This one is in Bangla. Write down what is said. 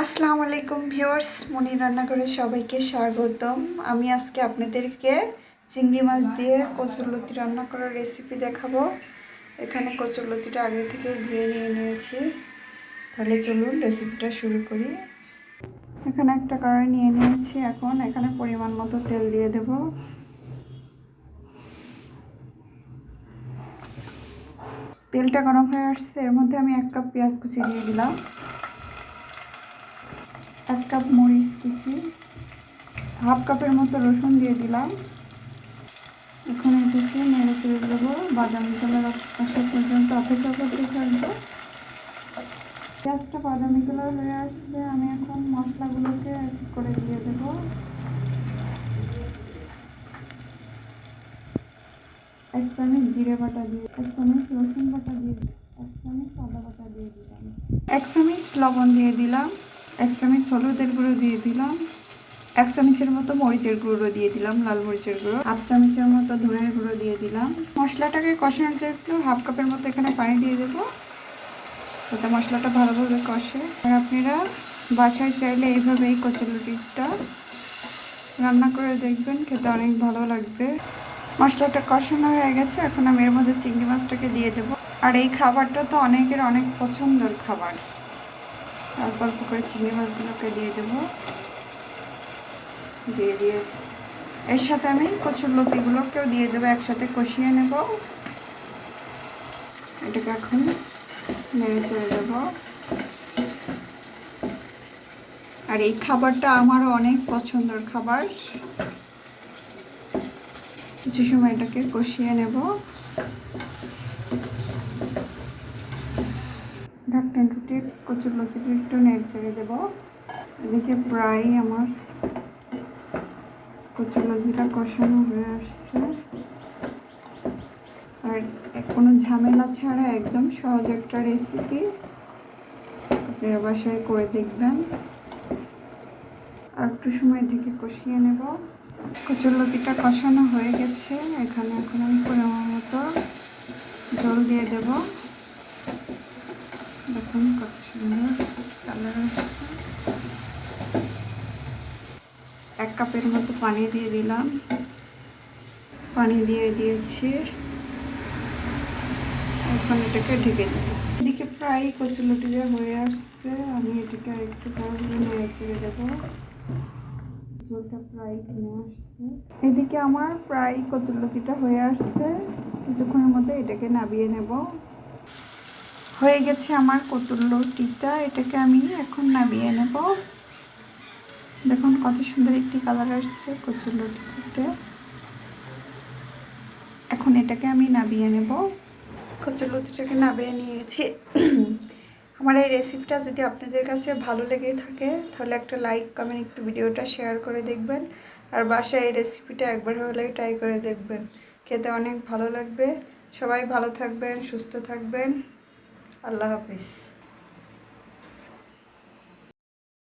আসসালামু আলাইকুম ভিউয়ার্স মনি রান্না করে সবাইকে স্বাগতম। আমি আজকে আপনাদেরকে চিংড়ি মাছ দিয়ে কচুরলতি রান্না করার রেসিপি দেখাবো। এখানে কচুরলতিটা আগে থেকে ধুয়ে নিয়ে নিয়েছি। তাহলে চলুন রেসিপিটা শুরু করি। এখানে একটা কড়াই নিয়ে নিয়েছি এখন। এখানে পরিমাণ মতো তেল দিয়ে দেব। তেলটা গরম হয়ে আসছে। এর মধ্যে আমি এক কাপ পেঁয়াজ কুচি দিয়ে দিলাম। এক কাপ মরিচ কুচি হাফ কাপের মতো রসুন দিয়ে দিলাম। এখন এটাকে নেড়ে চেড়ে দেবো। বাদামি কালার আসা পর্যন্ত অপেক্ষা করতে থাকব। পেঁয়াজটা বাদামি কালার হয়ে আসলে আমি এখন মশলাগুলোকে করে দিয়ে দেবো। এক চামচ জিরে বাটা দিয়ে, এক চামচ রসুন বাটা দিয়ে, এক চামচ আদা বাটা দিয়ে দিলাম। এক চামচ লবণ দিয়ে দিলাম। এক চামচ হলুদের গুঁড়ো দিয়ে দিলাম। এক চামচের মতো মরিচের গুঁড়ো দিয়ে দিলাম, লাল মরিচের গুঁড়ো। হাফ চামচের মতো ধনের গুঁড়ো দিয়ে দিলাম। মশলাটাকে কষানোর জন্য হাফ কাপের মতো এখানে পানি দিয়ে দেবো। যাতে মশলাটা ভালোভাবে কষে। আর আপনারা বাসায় চাইলে এইভাবে এই কচুলুটিটা রান্না করে দেখবেন, খেতে অনেক ভালো লাগবে। মশলাটা কষানো হয়ে গেছে, এখন আমি এর মধ্যে চিংড়ি মাছটাকে দিয়ে দেবো। আর এই খাবারটা তো অনেকের অনেক পছন্দের খাবার। অল্প অল্প করে চিংড়ি মাছগুলোকে দিয়ে দেবো। দিয়ে দিয়েছি এর সাথে আমি কচুর লতিগুলোকেও দিয়ে দেবো, একসাথে কষিয়ে নেব। এটাকে এখন নেড়ে চলে দেবো। আর এই খাবারটা আমারও অনেক পছন্দের খাবার। কিছু সময় এটাকে কষিয়ে নেব। ঢাকনা টুটি কচুর লতিটা একটু নেড়ে চেড়ে দেবো। এদিকে প্রায় আমার কচুর লতিটা কষানো হয়ে আসছে। আর কোনো ঝামেলা ছাড়া একদম সহজ একটা রেসিপি আপনারা বাসায় করে দেখবেন। আর একটু সময় দিকে কষিয়ে নেব। কচুরলতিটা কষানো হয়ে গেছে। এখানে এখন আমি পরিমাণ মতো জল দিয়ে দেব। দেখুন কত সুন্দর কালার আসছে এক কাপের মতো পানি দিয়ে দিলাম। পানি দিয়ে দিয়েছি। এখন এটাকে ঢেকে দেব এদিকে প্রায় কচুলটিটা হয়ে আসছে, আমি এটাকে একটু নেড়ে চেড়ে দেবো। প্রায় কমে আসছে। এদিকে আমার প্রায় কচুরলতিটা হয়ে আসছে। কিছুক্ষণের মধ্যে এটাকে নাবিয়ে নেব। হয়ে গেছে আমার কচুরলতিটা এটাকে আমি এখন নামিয়ে নেব। দেখুন কত সুন্দর একটি কালার আসছে কচুর কচুরলতিতে এখন এটাকে আমি নামিয়ে নেব। কচুর কচুরলতিটাকে নামিয়ে নিয়েছি। আমার এই রেসিপিটা যদি আপনাদের কাছে ভালো লেগে থাকে, তাহলে একটা লাইক কমেন্ট একটু ভিডিওটা শেয়ার করে দেখবেন। আর বাসায় এই রেসিপিটা একবার হলেই ট্রাই করে দেখবেন। খেতে অনেক ভালো লাগবে। সবাই ভালো থাকবেন, সুস্থ থাকবেন। আল্লাহ হাফিজ।